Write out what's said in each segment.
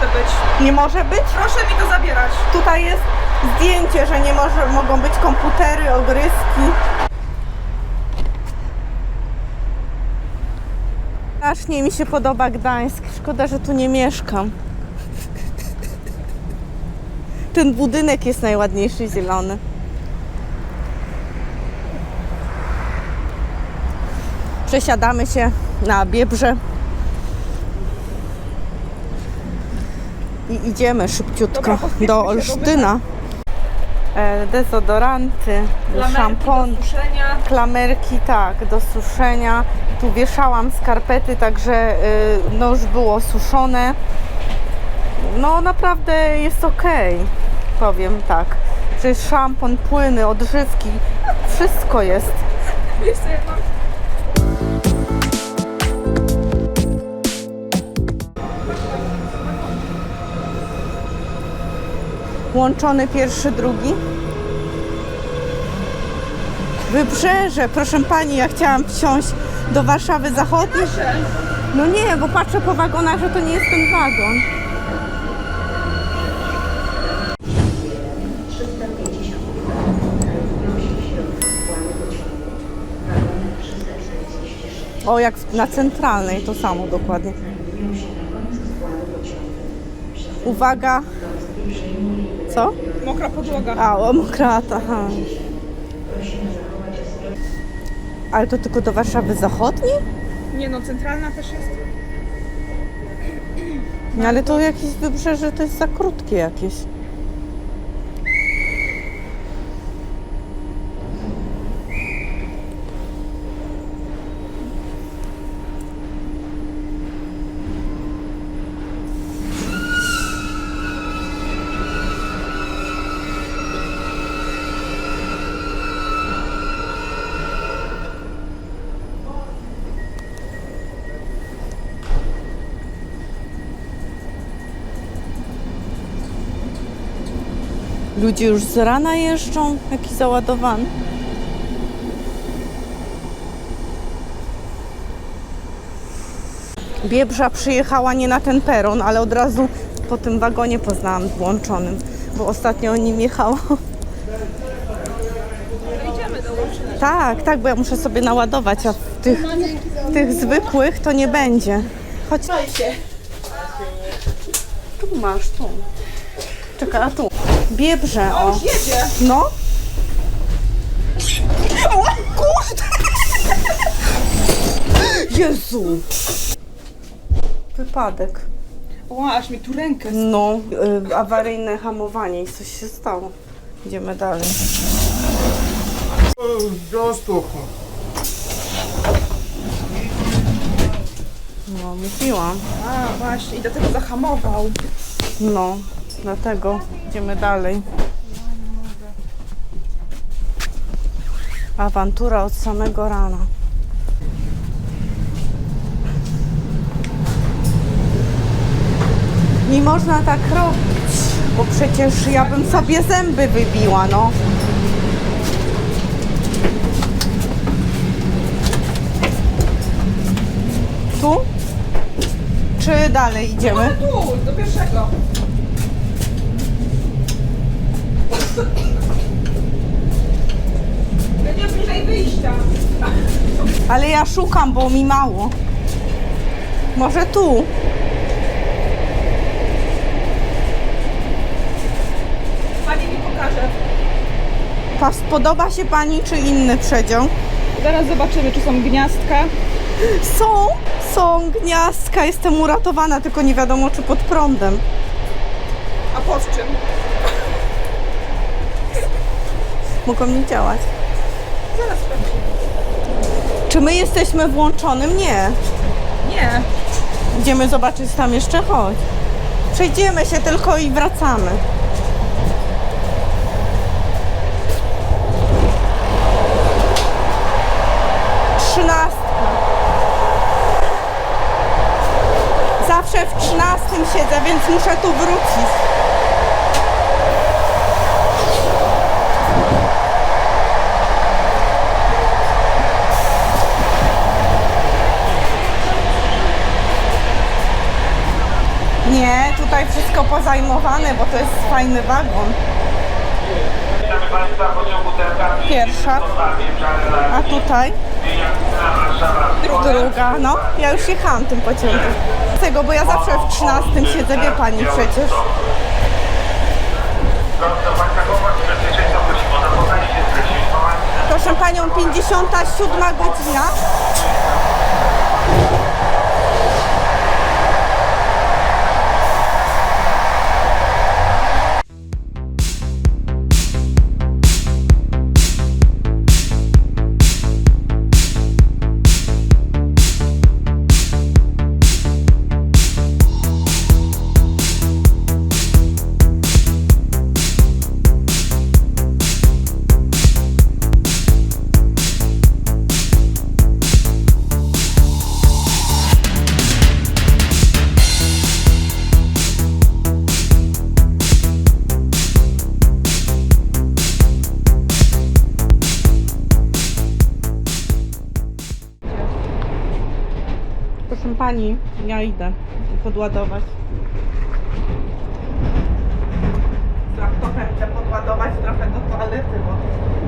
może być. Nie może być? Proszę mi to zabierać. Tutaj jest zdjęcie, że nie może, mogą być komputery, ogryski. Strasznie mi się podoba Gdańsk. Szkoda, że tu nie mieszkam. Ten budynek jest najładniejszy zielony. Przesiadamy się na Biebrze. I idziemy szybciutko Dobra, do Olsztyna. E, dezodoranty, szampon, do klamerki, tak, do suszenia. Tu wieszałam skarpety, także y, no już było suszone. No naprawdę jest ok, powiem tak. Czy szampon, płyny, odżywki, wszystko jest. Wiesz co ja mam? Łączony pierwszy, drugi. Wybrzeże, proszę pani, ja chciałam wsiąść do Warszawy Zachodniej. No nie, bo patrzę po wagonach, że to nie jest ten wagon. O, jak na centralnej, to samo dokładnie. Uwaga. Co? Mokra podłoga. A, o, mokrata, aha. Ale to tylko do Warszawy Zachodniej? Nie no, centralna też jest. No, ale to jakieś wybrzeże to jest za krótkie jakieś. Ludzie już z rana jeżdżą, jaki załadowany. Biebrza przyjechała nie na ten peron, ale od razu po tym wagonie poznałam włączonym, bo ostatnio o nim Łomżyny. Tak, tak, bo ja muszę sobie naładować, a w tych, w tych zwykłych to nie będzie. Chodź. Tu masz, tu. Czekaj, a tu. Biebrze, o. Już jedzie. No. O kurde! Jezu. Wypadek. O, aż mi tu rękę. No, y, awaryjne hamowanie i coś się stało. Idziemy dalej. Białostocku. No, mówiłam. A, właśnie. I dlatego zahamował. No, dlatego idziemy dalej. Awantura od samego rana. Nie można tak robić, bo przecież ja bym sobie zęby wybiła, no. Tu? Czy dalej idziemy? Tu, do pierwszego. Będzie bliżej wyjścia. Ale ja szukam, bo mi mało. Może tu? Pani mi pokaże. Pas podoba się pani czy inny przedział? Zaraz zobaczymy, czy są gniazdka. Są, są gniazdka, jestem uratowana, tylko nie wiadomo czy pod prądem. A pod czym? Mogą nie działać. Zaraz sprawdzimy. Czy my jesteśmy włączonym? Nie. Nie. Idziemy zobaczyć tam jeszcze, chodź. Przejdziemy się tylko i wracamy. Trzynastka. Zawsze w trzynastym siedzę, więc muszę tu wrócić. Nie, tutaj wszystko pozajmowane, bo to jest fajny wagon. Pierwsza. A tutaj druga, no. Ja już jechałam tym pociągiem. Tego, bo ja zawsze w 13 siedzę, wie pani przecież. Proszę Państwa, komfort i Proszę pani, ja idę podładować. Trochę chcę podładować trochę do toalety, bo...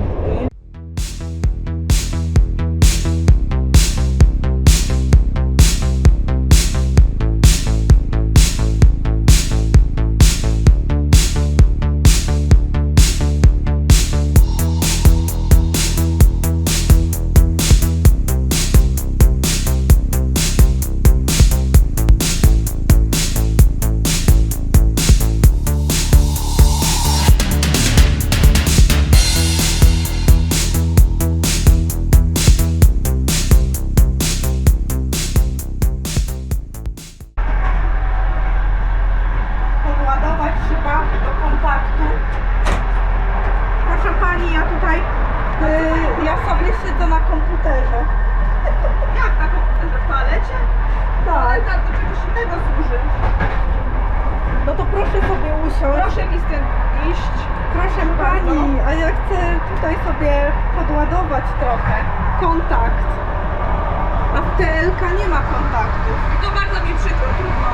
TLK nie ma kontaktów. To bardzo mi przykro, trudno.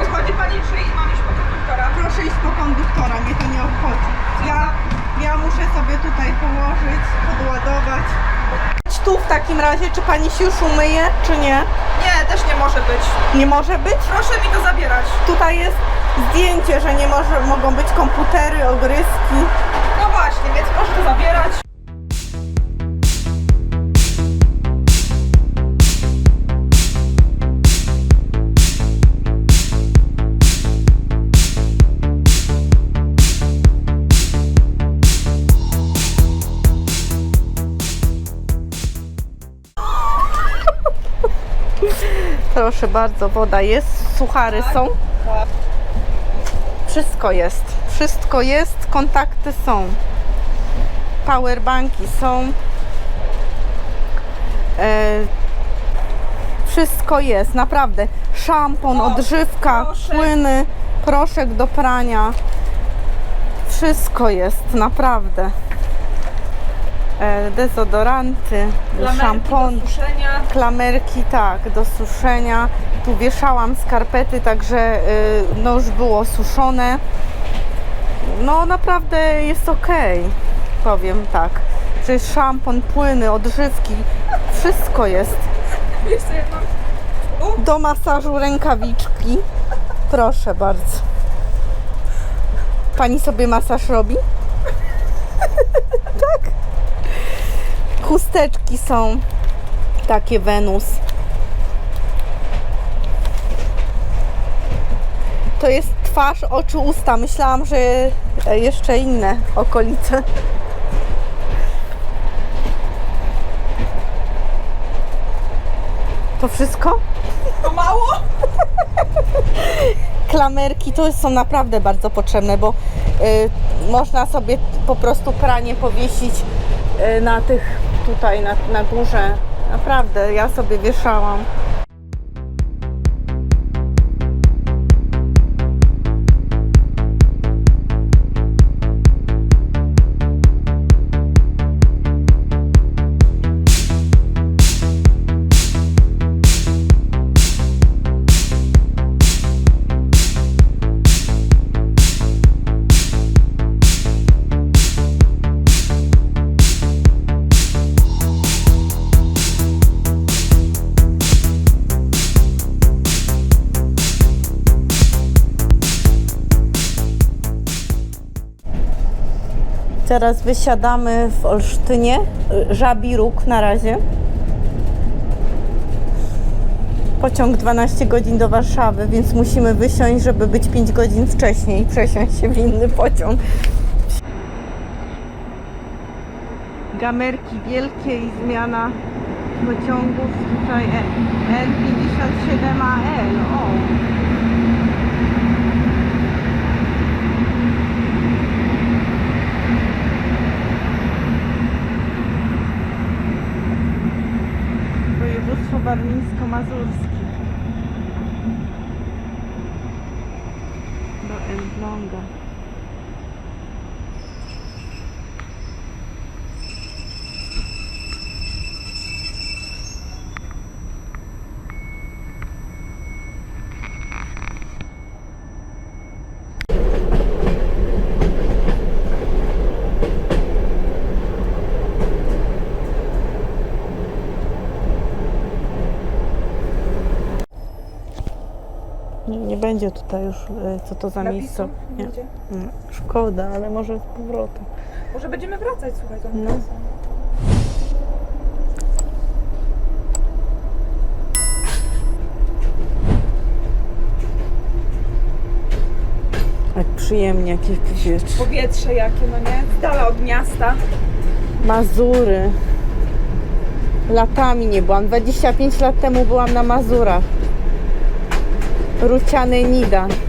Wychodzi pani, czy mam iść po konduktora? Proszę iść po konduktora, mnie to nie obchodzi. Ja, ja muszę sobie tutaj położyć, podładować. Tu w takim razie, czy pani się już umyje, czy nie? Nie, też nie może być. Nie może być? Proszę mi to zabierać. Tutaj jest zdjęcie, że nie może, mogą być komputery, ogryski. No właśnie, więc proszę to zabierać. Proszę bardzo, woda jest, suchary są. Wszystko jest. Wszystko jest, kontakty są. Powerbanki są. E, wszystko jest, naprawdę. Szampon, odżywka, płyny, proszek do prania. Wszystko jest, naprawdę. E, dezodoranty, Lamerki szampon, klamerki, tak, do suszenia. Tu wieszałam skarpety, także y, no już było suszone. No naprawdę jest ok, powiem tak. Przecież szampon, płyny, odżywki, wszystko jest. Do masażu rękawiczki. Proszę bardzo. Pani sobie masaż robi? tak. Chusteczki są takie Wenus. To jest twarz, oczy, usta. Myślałam, że e, jeszcze inne okolice. To wszystko? To mało? klamerki to są naprawdę bardzo potrzebne, bo y, można sobie po prostu pranie powiesić y, na tych tutaj na, na górze. Naprawdę, ja sobie wieszałam. Teraz wysiadamy w Olsztynie, Żabi Róg na razie. Pociąg 12 godzin do Warszawy, więc musimy wysiąść, żeby być 5 godzin wcześniej i przesiąść się w inny pociąg. Gamerki wielkie i zmiana pociągów tutaj E- L57AL. O. Województwo warmińsko-mazurskie. Do Elbląga. Będzie tutaj już, y, co to za Napisu? miejsce. Nie. Będzie. Mm, Szkoda, ale może z powrotem. Może będziemy wracać, słuchaj, tą No. trasą. Jak przyjemnie, jakieś powietrze. Powietrze jakie, no nie? Z dala od miasta. Mazury. Latami nie byłam. 25 lat temu byłam na Mazurach. Ruciany Nida.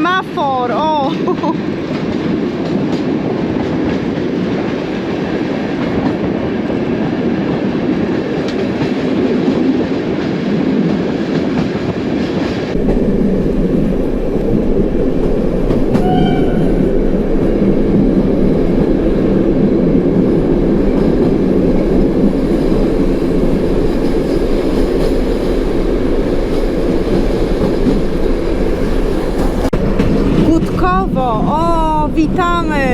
Semafor, o! Gutkowo, o, witamy!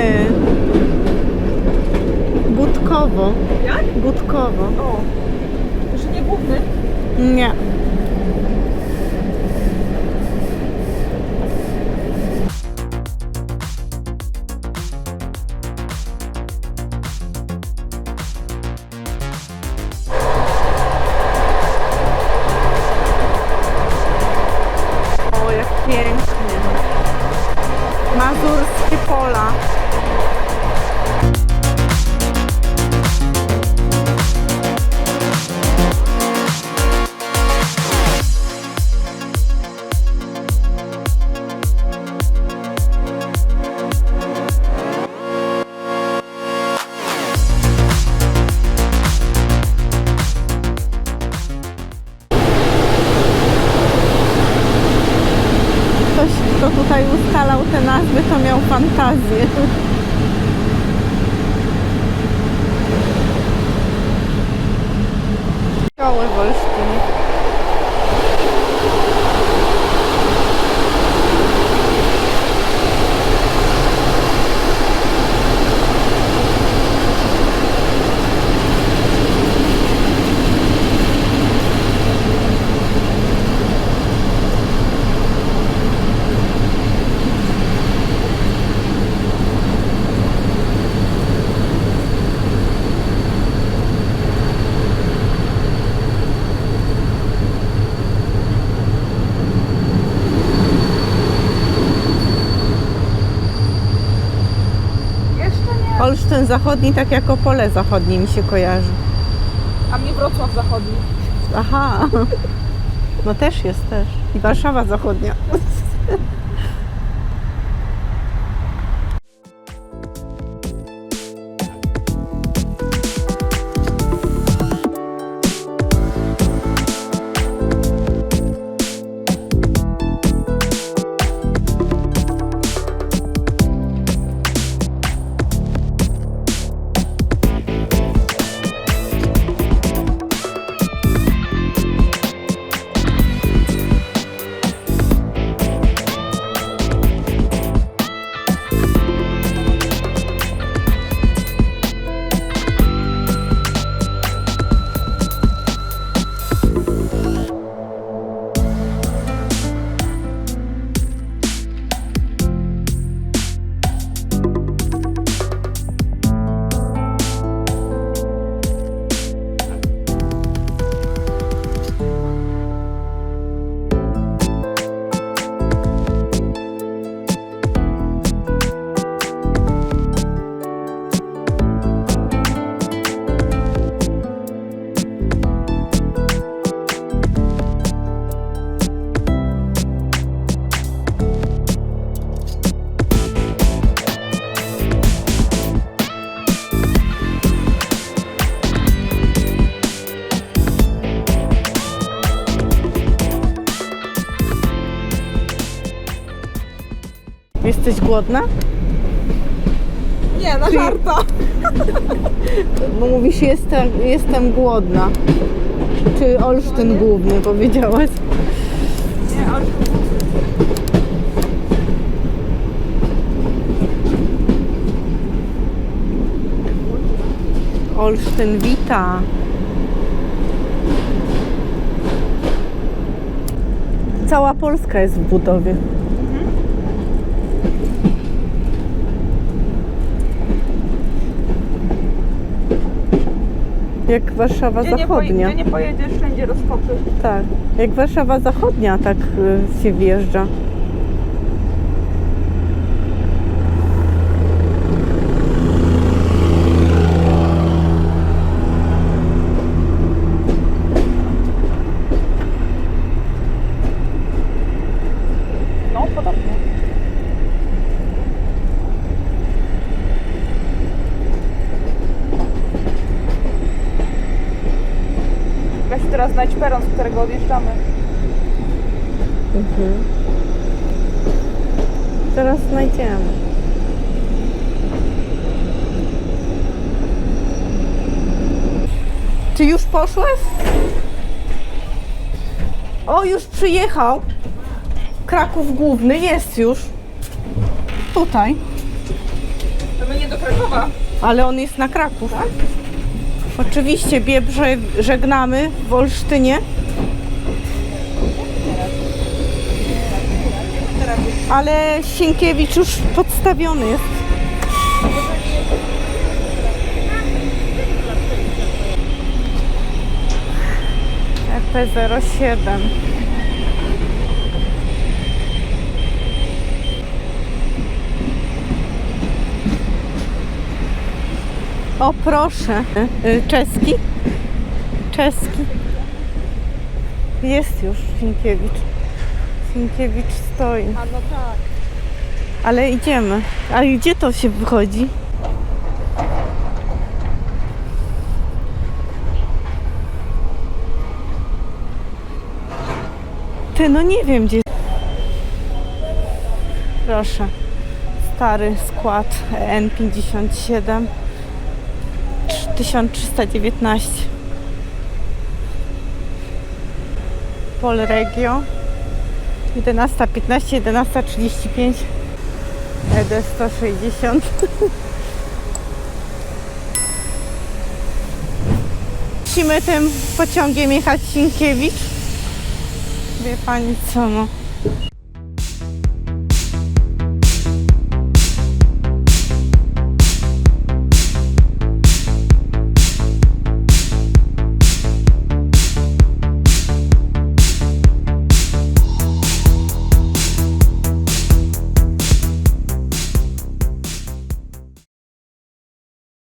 Gutkowo, Jak? Gutkowo. O. Że nie główny. Nie. Zachodni tak jak Opole Zachodnie mi się kojarzy. A mnie Wrocław Zachodni. Aha. No też jest też. I Warszawa Zachodnia. Głodna? Nie, na Czy- żarta. Bo mówisz, jestem, jestem głodna. Czy Olsztyn główny powiedziałaś? Nie, ale Olsztyn wita. Cała Polska jest w budowie. Jak Warszawa gdzie nie, Zachodnia. gdzie nie pojedziesz, wszędzie rozkopy. Tak, jak Warszawa Zachodnia tak y, się wjeżdża. No, podobnie. Weź teraz znajdź peron, z którego odjeżdżamy. Mhm. Zaraz znajdziemy. Czy już poszłeś? O, już przyjechał. Kraków Główny jest już. Tutaj. To my nie do Krakowa. Ale on jest na Kraków. Oczywiście Biebrze żegnamy w Olsztynie. Ale Sienkiewicz już podstawiony jest. EP07. O proszę. Y, Czeski? Czeski. Jest już Sienkiewicz. Sienkiewicz stoi. A no tak. Ale idziemy. A gdzie to się wychodzi? Ty, no nie wiem gdzie. Proszę. Stary skład N57 1319 Polregio 11.15, 11.35 ED 160 Musimy tym pociągiem jechać Sienkiewicz. Wie pani co no